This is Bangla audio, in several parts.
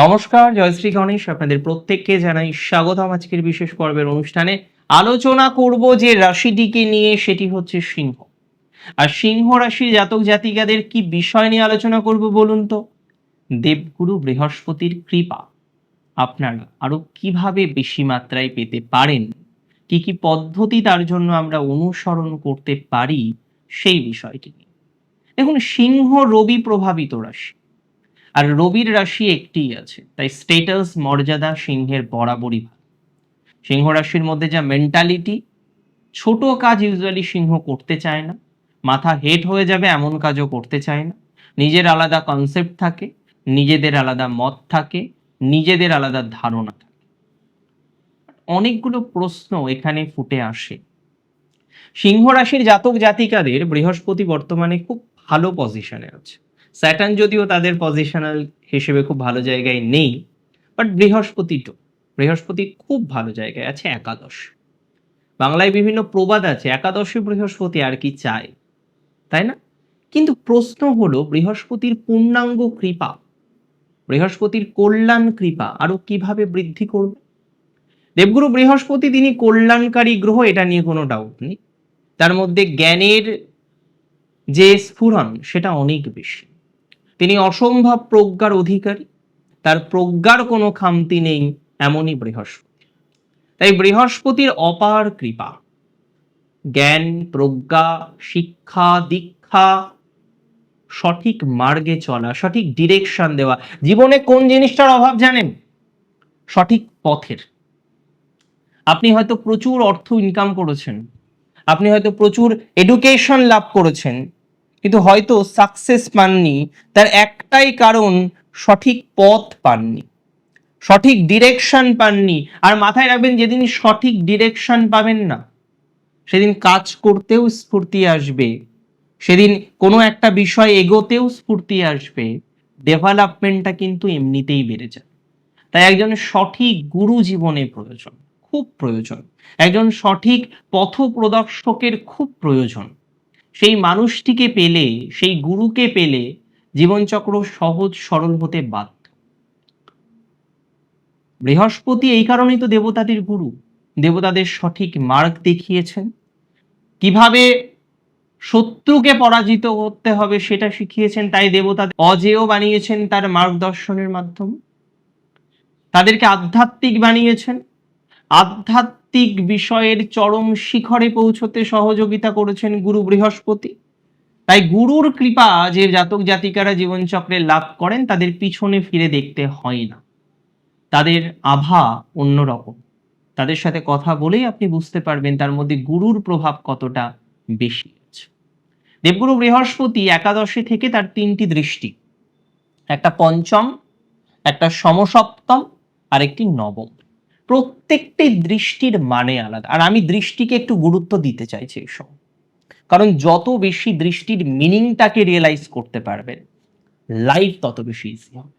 নমস্কার জয়শ্রী গণেশ। আপনাদের প্রত্যেককে জানাই স্বাগতম আজকের বিশেষ পর্বের অনুষ্ঠানে। আলোচনা করব যে রাশিটিকে নিয়ে, সেটি হচ্ছে সিংহ। আর সিংহ রাশির জাতক জাতিকাদের কি বিষয় নিয়ে আলোচনা করব বলুন তো? দেবগুরু বৃহস্পতির কৃপা। আপনারা আরও কীভাবে বেশি মাত্রায় পেতে পারেন? কি কি পদ্ধতি তার জন্য আমরা অনুসরণ করতে পারি? সেই বিষয়টি নিয়ে। দেখুন, সিংহ রবি প্রভাবিত রাশি। আর রবির রাশি একটিই আছে, তাই স্টেটাস মর্যাদা সিংহের বরাবরই ভালো। সিংহ রাশির মধ্যে যা মেন্টালিটি ছোট কাজ ইউজুয়ালি সিংহ করতে চায় না, মাথা হেট হয়ে যাবে এমন কাজও করতে চায় না, নিজের আলাদা কনসেপ্ট থাকে, নিজেদের আলাদা মত থাকে, নিজেদের আলাদা ধারণা থাকে। অনেকগুলো প্রশ্ন এখানে ফুটে আসে। সিংহ রাশির জাতক জাতিকাদের বৃহস্পতি বর্তমানে খুব ভালো পজিশনে আছে। স্যাটার্ন যদিও তাদের পজিশনাল হিসেবে খুব ভালো জায়গায় নেই, বাট বৃহস্পতি তো বৃহস্পতি খুব ভালো জায়গায় আছে, একাদশ। বাংলায় বিভিন্ন প্রবাদ আছে, একাদশে বৃহস্পতি আর কি চায়, তাই না? কিন্তু প্রশ্ন হলো, বৃহস্পতির পূর্ণাঙ্গ কৃপা, বৃহস্পতির কল্যাণ কৃপা আরও কীভাবে বৃদ্ধি করবে? দেবগুরু বৃহস্পতি তিনি কল্যাণকারী গ্রহ, এটা নিয়ে কোনো ডাউট নেই। তার মধ্যে জ্ঞানের যে স্ফুরণ, সেটা অনেক বেশি। তিনি অসম্ভব প্রজ্ঞার অধিকারী। তার প্রজ্ঞার কোনো খামতি নেই এমনই বৃহস্পতি। তাই বৃহস্পতির অপার কৃপা। জ্ঞান, প্রজ্ঞা, শিক্ষা, দীক্ষা, সঠিক মার্গে চলা, সঠিক ডিরেকশন দেওয়া। জীবনে কোন জিনিসটার অভাব জানেন? সঠিক পথের। আপনি হয়তো প্রচুর অর্থ ইনকাম করেছেন। আপনি হয়তো প্রচুর এডুকেশন লাভ করেছেন। কিন্তু হয়তো সাকসেস পাননি, তার একটাই কারণ সঠিক পথ পাননি, সঠিক ডিরেকশন পাননি। আর মাথায় রাখবেন, যেদিন সঠিক ডিরেকশন পাবেন না, সেদিন কাজ করতেও স্ফূর্তি আসবে, সেদিন কোনো একটা বিষয় এগোতেও স্ফূর্তি আসবে ডেভেলপমেন্টটা কিন্তু এমনিতেই বেড়ে যায় তাই একজন সঠিক গুরু জীবনে প্রয়োজন, খুব প্রয়োজন। একজন সঠিক পথ প্রদর্শকের খুব প্রয়োজন। সেই মানুষটিকে পেলে, সেই গুরুকে পেলে জীবনচক্র সহজ সরল হতে বাধ্য। বৃহস্পতি এই কারণেই তো দেবতাদের গুরু। দেবতাদের সঠিক মার্গ দেখিয়েছেন। কীভাবে শত্রুকে পরাজিত করতে হবে সেটা শিখিয়েছেন, তাই দেবতা অজেয় বানিয়েছেন তার মার্গদর্শনের মাধ্যমে। তাদেরকে আধ্যাত্মিক বানিয়েছেন। আধ্যাত্মিক বিষয়ের চরম শিখরে পৌঁছতে সহযোগিতা করেছেন গুরু বৃহস্পতি। তাই গুরুর কৃপা যে জাতক জাতিকারা জীবনচক্রে লাভ করেন, তাদের পিছনে ফিরে দেখতে হয় না। তাদের আভা অন্যরকম। তাদের সাথে কথা বলেই আপনি বুঝতে পারবেন তার মধ্যে গুরুর প্রভাব কতটা বেশি আছে। দেবগুরু বৃহস্পতি একাদশী থেকে তার তিনটি দৃষ্টি। একটা পঞ্চম, একটা সমসপ্তম আর একটি নবম। প্রত্যেকটি দৃষ্টির মানে আলাদা। আর আমি দৃষ্টিকে একটু গুরুত্ব দিতে চাইছি সময়। কারণ যত বেশি দৃষ্টির মিনিংটাকে রিয়েলাইজ করতে পারবেন লাইফ তত বেশি ইজি হবে।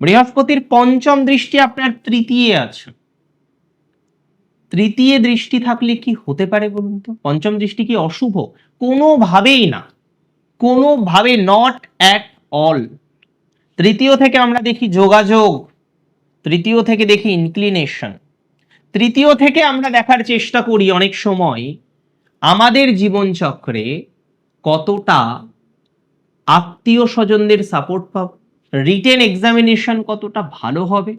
বৃহস্পতির পঞ্চম দৃষ্টি আপনার তৃতীয় আছে। তৃতীয় দৃষ্টি থাকলে কি হতে পারে বলুন তো? পঞ্চম দৃষ্টি কি অশুভ? কোনোভাবেই না। কোনোভাবে নট অ্যাট অল তৃতীয় থেকে আমরা দেখি যোগাযোগ। তৃতীয় থেকে দেখি ইনক্লিনেশন তৃতীয় থেকে আমরা দেখার চেষ্টা করি অনেক সময়, আমাদের জীবনচক্রে কতটা আত্মীয় স্বজনদের সাপোর্ট পাব রিটেন এক্সামিনেশন কতটা ভালো হবে,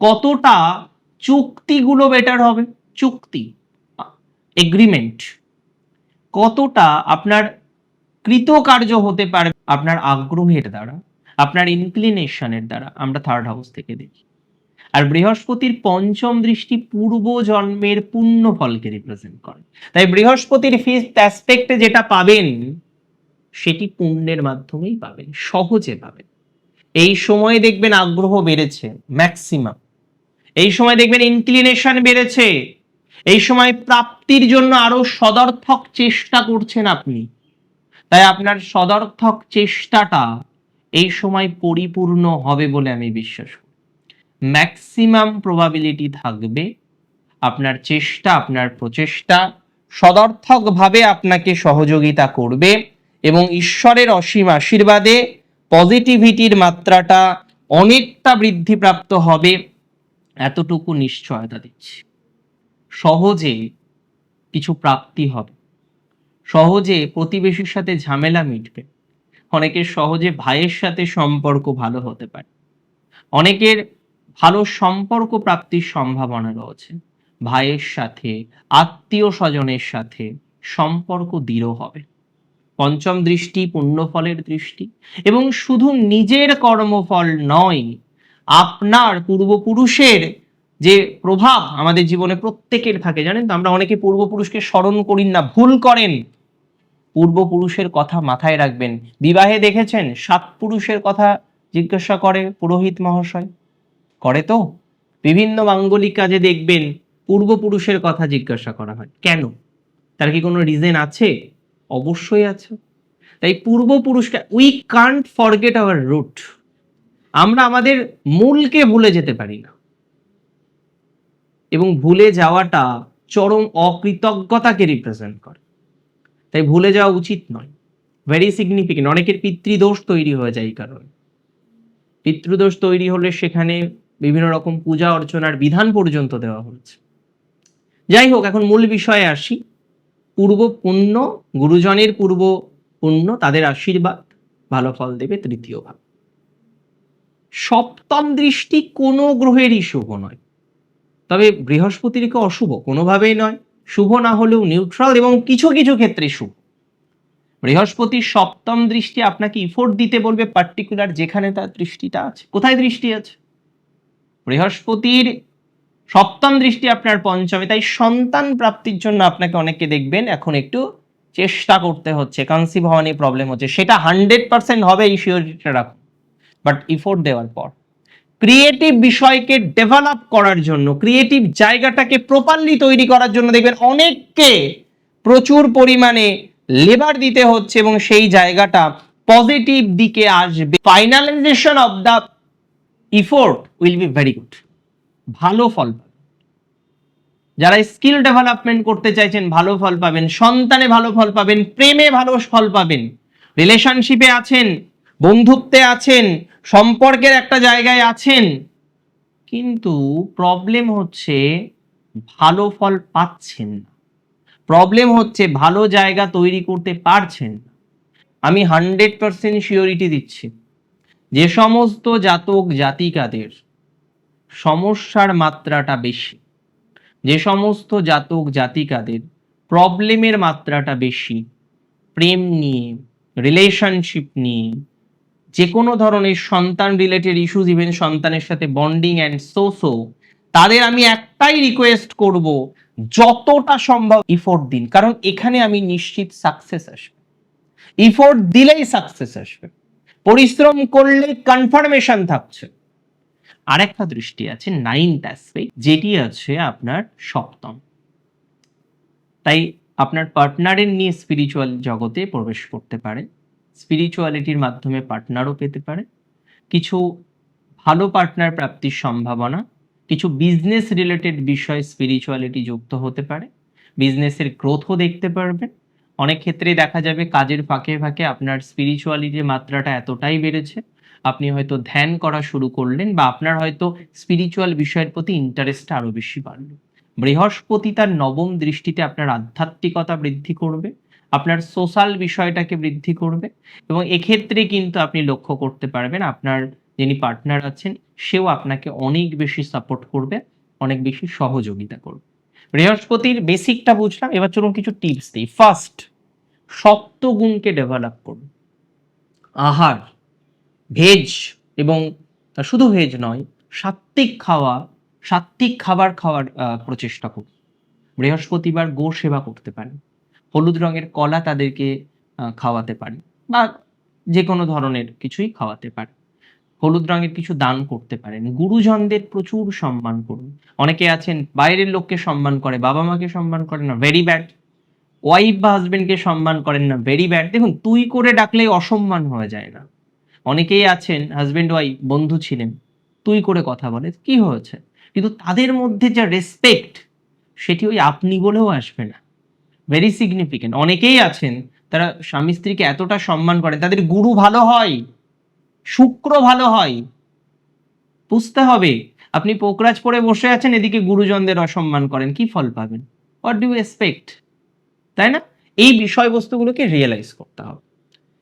কতটা চুক্তিগুলো বেটার হবে, চুক্তি এগ্রিমেন্ট কতটা আপনার কৃতকার্য হতে পারে আপনার আগ্রহের দ্বারা, আপনার ইনক্লিনেশনের দ্বারা, আমরা থার্ড হাউস থেকে দেখি। আর বৃহস্পতির পঞ্চম দৃষ্টি পূর্ব জন্মের পুণ্য ফলকে রিপ্রেজেন্ট করে। তাই বৃহস্পতির ফিফথ অ্যাসপেক্টে যেটা পাবেন, সেটি পুণ্যের মাধ্যমেই পাবেন, সহজে পাবেন। এই সময়ে দেখবেন আগ্রহ বেড়েছে ম্যাক্সিমাম এই সময় দেখবেন ইনক্লিনেশন বেড়েছে। এই সময় প্রাপ্তির জন্য আরও সদর্থক চেষ্টা করছেন আপনি। তাই আপনার সদর্থক চেষ্টাটা এই সময় পরিপূর্ণ হবে বলে আমি বিশ্বাস করি। ম্যাক্সিমাম প্রবাবিলিটি থাকবে আপনার চেষ্টা, আপনার প্রচেষ্টা সদর্থকভাবে আপনাকে সহযোগিতা করবে এবং ঈশ্বরের অসীম আশীর্বাদে পজিটিভিটির মাত্রাটা অনেকটা বৃদ্ধিপ্রাপ্ত হবে। এতটুকু নিশ্চয়তা দিচ্ছি। সহজে কিছু প্রাপ্তি হবে। সহজে প্রতিবেশীর সাথে ঝামেলা মিটবে। অনেকের সহজে ভাইয়ের সাথে সম্পর্ক ভালো হতে পারে। অনেকের ভালো সম্পর্ক প্রাপ্তির সম্ভাবনা রয়েছে। ভাইয়ের সাথে, আত্মীয় স্বজনের সাথে সম্পর্ক দৃঢ় হবে। পঞ্চম দৃষ্টি পুণ্যফলের দৃষ্টি এবং শুধু নিজের কর্মফল নয়, আপনার পূর্বপুরুষের যে প্রভাব আমাদের জীবনে প্রত্যেকের থাকে, জানেন তো? আমরা অনেকে পূর্বপুরুষকে স্মরণ করি না, ভুল করেন। পূর্বপুরুষের কথা মাথায় রাখবেন। বিবাহে দেখেছেন? সাত পুরুষের কথা জিজ্ঞাসা করে পুরোহিত মহাশয়। করে তো? বিভিন্ন মাঙ্গলিক কাজে দেখবেন পূর্বপুরুষের কথা জিজ্ঞাসা করা হয়। কেন? তার কি কোনো রিজন আছে? অবশ্যই আছে। তাই পূর্বপুরুষটা we can't forget our root আমরা আমাদের মূলকে ভুলে যেতে পারি না। এবং ভুলে যাওয়াটা চরম অকৃতজ্ঞতাকে রিপ্রেজেন্ট করে। তাই ভুলে যাওয়া উচিত নয়। ভেরি সিগনিফিকেন্ট অনেকের পিতৃদোষ তৈরি হয়ে যায় এই কারণে। পিতৃদোষ তৈরি হলে সেখানে বিভিন্ন রকম পূজা অর্চনার বিধান পর্যন্ত দেওয়া হচ্ছে যাই হোক, এখন মূল বিষয়ে আসি। পূর্ব পুণ্য, গুরুজনের পূর্ব পুণ্য, তাদের আশীর্বাদ, ভালো ফল দেবে তৃতীয় ভাব সপ্তম দৃষ্টি কোনো গ্রহেরই শুভ নয়। তবে বৃহস্পতির কি অশুভ কোনোভাবেই নয়। শুভ না হলেও নিউট্রাল এবং কিছু কিছু ক্ষেত্রে শুভ। বৃহস্পতির সপ্তম দৃষ্টি আপনাকে ইফোর্ট দিতে বলবে পার্টিকুলার যেখানে তার দৃষ্টিটা আছে। কোথায় দৃষ্টি আছে? বৃহস্পতির সপ্তম দৃষ্টি আপনার পঞ্চমে, তাই সন্তান প্রাপ্তির জন্য আপনাকে অনেকে দেখবেন এখন একটু চেষ্টা করতে হচ্ছে কনসিভ হওয়া প্রবলেম হচ্ছে, সেটা হান্ড্রেড পার্সেন্ট হবে, এই শিওরিটিটা রাখুন। বাট ইফোর্ট দেওয়ার পর ক্রিয়েটিভ বিষয়কে ডেভেলপ করার জন্য ক্রিয়েটিভ জায়গাটাকে প্রপারলি তৈরি করার জন্য দেখবেন অনেককে প্রচুর পরিমাণে লেবার দিতে হচ্ছে এবং সেই জায়গাটা পজিটিভ দিকে আসবে। Finalization of the effort will be very good ভালো ফল যারা স্কিল ডেভেলপমেন্ট করতে চাইছেন, ভালো ফল পাবেন। সন্তানে ভালো ফল পাবেন, প্রেমে ভালো ফল পাবেন। রিলেশনশিপে আছেন, বন্ধুত্বে আছেন, সম্পর্কের একটা জায়গায় আছেন। কিন্তু প্রবলেম হচ্ছে ভালো ফল পাচ্ছেন না। প্রবলেম হচ্ছে ভালো জায়গা তৈরি করতে পারছেন আমি হান্ড্রেড পার্সেন্ট শিওরিটি দিচ্ছি। যে সমস্ত জাতক জাতিকাদের সমস্যার মাত্রাটা বেশি, যে সমস্ত জাতক জাতিকাদের প্রবলেমের মাত্রাটা বেশি, প্রেম নিয়ে রিলেশনশিপ নিয়ে, যে কোনো ধরনের সন্তান রিলেটেড ইস্যুজ ইভেন সন্তানের সাথে বন্ডিং অ্যান্ড সো সো তাদের আমি একটাই রিকোয়েস্ট করব, যতটা সম্ভব ইফোর্ট দিন। কারণ এখানে আমি নিশ্চিত সাকসেস আসবে। ইফোর্ট দিলেই সাকসেস আসবে। পরিশ্রম করলে কনফার্মেশন থাকছে। আরেকটা দৃষ্টি আছে নাইনথ অ্যাসপেক্ট যেটি আছে আপনার সপ্তম। তাই আপনার পার্টনারের নিয়ে স্পিরিচুয়াল জগতে প্রবেশ করতে পারে স্পিরিচুয়ালিটির মাধ্যমে পার্টনারও পেতে পারে। কিছু ভালো পার্টনার প্রাপ্তির সম্ভাবনা, কিছু বিজনেস রিলেটেড বিষয় স্পিরিচুয়ালিটি যুক্ত হতে পারে। বিজনেসের গ্রোথও দেখতে পারবেন। অনেক ক্ষেত্রে দেখা যাবে কাজের ফাঁকে ফাঁকে আপনার স্পিরিচুয়ালিটির মাত্রাটা এতটাই বেড়েছে, আপনি হয়তো ধ্যান করা শুরু করলেন বা আপনার হয়তো স্পিরিচুয়াল বিষয়ের প্রতি ইন্টারেস্টটা আরও বেশি বাড়লো। বৃহস্পতি তার নবম দৃষ্টিতে আপনার আধ্যাত্মিকতা বৃদ্ধি করবে, আপনার সোশ্যাল বিষয়টাকে বৃদ্ধি করবে এবং এক্ষেত্রে কিন্তু আপনি লক্ষ্য করতে পারবেন আপনার যিনি পার্টনার আছেন, সেও আপনাকে অনেক বেশি সাপোর্ট করবে, অনেক বেশি সহযোগিতা করবে। বৃহস্পতির বেসিকটা বুঝলাম, এবার চলুন কিছু টিপস দিই। ফার্স্ট সপ্তগুণকে ডেভেলপ করুন। আহার ভেজ এবং শুধু ভেজ নয়, সাত্ত্বিক খাওয়া, সাত্ত্বিক খাবার খাওয়ার প্রচেষ্টা করুন। বৃহস্পতিবার গো সেবা করতে পারেন। হলুদ রঙের কলা তাদেরকে খাওয়াতে পারেন বা যে কোনো ধরনের কিছুই খাওয়াতে পারেন। হলুদ রঙের কিছু দান করতে পারেন। গুরুজনদের প্রচুর সম্মান করুন। অনেকে আছেন, বাইরের লোককে সম্মান করে, বাবা মাকে সম্মান করে না ভেরি ব্যাড ওয়াইফ বা হাজবেন্ডকে সম্মান করেন না ভেরি ব্যাড দেখুন, তুই করে ডাকলে অসম্মান হয়ে যায় না। অনেকেই আছেন হাজবেন্ড ওয়াইফ বন্ধু ছিলেন, তুই করে কথা বলে, কি হয়েছে? কিন্তু তাদের মধ্যে যা রেসপেক্ট সেটি ওই আপনি বলেও আসবে না। ভেরি সিগনিফিকেন্ট অনেকেই আছেন, তারা স্বামী স্ত্রীকে এতটা সম্মান করে, তাদের গুরু ভালো হয়। শুক্র ভালো হয়। বুঝতে হবে। আপনি পোকরাজ পরে বসে আছেন, এদিকে গুরুজনদের অসম্মান করেন। কি ফল পাবেন? হোয়াট ডু এক্সপেক্ট তাই না? এই বিষয়বস্তুগুলোকে রিয়েলাইজ করতে হবে।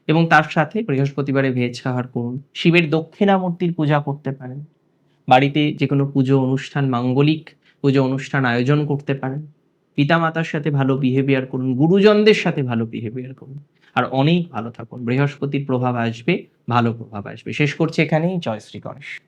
এবং তার সাথে বৃহস্পতিবারে ভেজ খাওয়ার করুন। শিবের দক্ষিণামূর্তির পূজা করতে পারেন। বাড়িতে যে কোনো পুজো অনুষ্ঠান, মাঙ্গলিক পুজো অনুষ্ঠান আয়োজন করতে পারেন। পিতামাতার সাথে ভালো বিহেভিয়ার করুন। গুরুজনদের সাথে ভালো বিহেভিয়ার করুন। আর অনেক ভালো থাকুন। বৃহস্পতির প্রভাব আসবে, ভালো প্রভাব আসবে। শেষ করছি এখানেই। জয় শ্রী গণেশ।